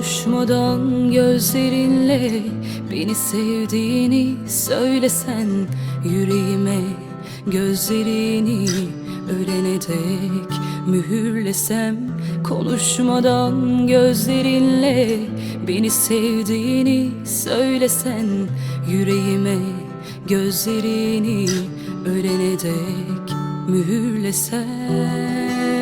Konuşmadan gözlerinle beni sevdiğini söylesen yüreğime gözlerini ölene dek mühürlesem konuşmadan gözlerinle beni sevdiğini söylesen yüreğime gözlerini ölene dek mühürlesem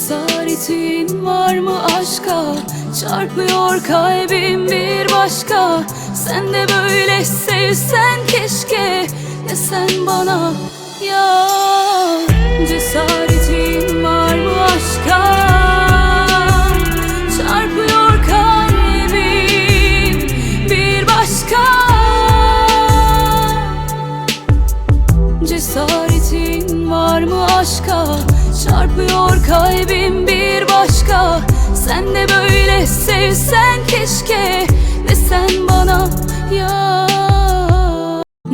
Cesaretin var mı aşka? Çarpıyor kalbim bir başka. Sen de böyle sevsen keşke. Desen bana ya? Cesaretin var mı aşka? Çarpıyor kalbim bir başka. Cesaretin var mı aşka Çarpıyor kalbim bir başka. Sen de böyle sevsen keşke. Desen bana ya.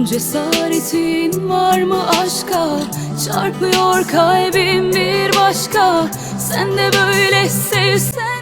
Cesaretin var mı aşka? Çarpıyor kalbim bir başka. Sen de böyle sevsen